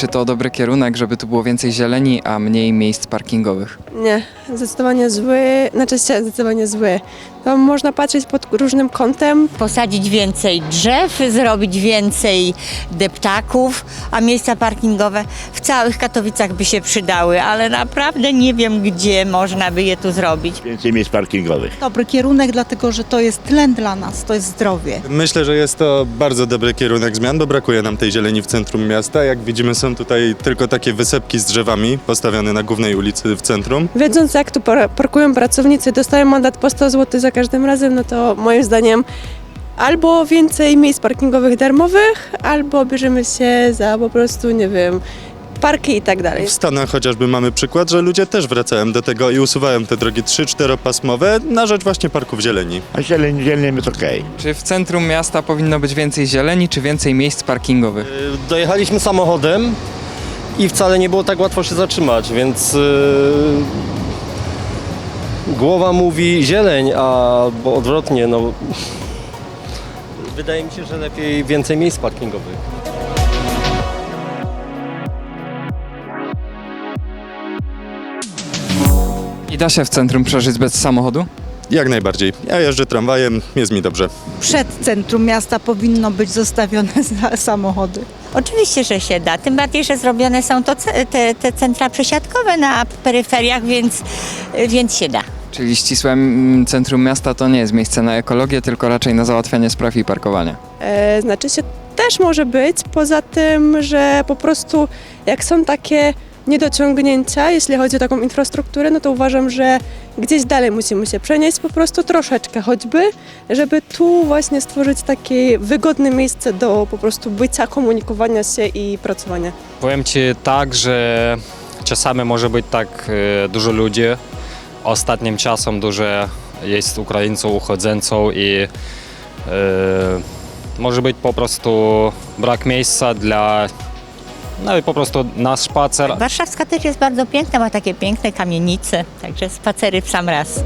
czy to dobry kierunek, żeby tu było więcej zieleni, a mniej miejsc parkingowych? Nie, zdecydowanie zły, znaczy się zdecydowanie zły. To można patrzeć pod różnym kątem. posadzić więcej drzew, zrobić więcej deptaków, a miejsca parkingowe w całych Katowicach by się przydały, ale naprawdę nie wiem, gdzie można by je tu zrobić. Więcej miejsc parkingowych. dobry kierunek, dlatego że to jest tlen dla nas, to jest zdrowie. Myślę, że jest to bardzo dobry kierunek zmian, bo brakuje nam tej zieleni w centrum miasta. Jak widzimy, są tutaj tylko takie wysepki z drzewami postawione na głównej ulicy w centrum. Wiedząc jak tu par- parkują pracownicy, dostają mandat po 100 zł za każdym razem, no to moim zdaniem albo więcej miejsc parkingowych darmowych, albo bierzemy się za po prostu, nie wiem, parki i tak dalej. W Stanach chociażby mamy przykład, że ludzie też wracają do tego i usuwają te drogi 3-4 pasmowe na rzecz właśnie parków zieleni. A zieleń, zieleń jest okej. Czy w centrum miasta powinno być więcej zieleni, czy więcej miejsc parkingowych? Y, Dojechaliśmy samochodem i wcale nie było tak łatwo się zatrzymać, więc yy, głowa mówi zieleń, a bo odwrotnie, no wydaje mi się, że lepiej więcej miejsc parkingowych. I da się w centrum przeżyć bez samochodu? Jak najbardziej. Ja jeżdżę tramwajem, jest mi dobrze. Przed centrum miasta powinno być zostawione za samochody. Oczywiście, że się da, tym bardziej, że zrobione są to ce- te, te centra przesiadkowe na peryferiach, więc, więc się da. Czyli ścisłe mm, centrum miasta to nie jest miejsce na ekologię, tylko raczej na załatwianie spraw i parkowania. E, znaczy się też może być, poza tym, że po prostu jak są takie niedociągnięcia, jeśli chodzi o taką infrastrukturę, no to uważam, że gdzieś dalej musimy się przenieść po prostu troszeczkę choćby, żeby tu właśnie stworzyć takie wygodne miejsce do po prostu bycia, komunikowania się i pracowania. Powiem Ci tak, że czasami może być tak e, dużo ludzi. Ostatnim czasem dużo jest Ukraińców uchodzących i e, może być po prostu brak miejsca dla no i po prostu na spacer. Warszawska też jest bardzo piękna, ma takie piękne kamienice, także spacery w sam raz.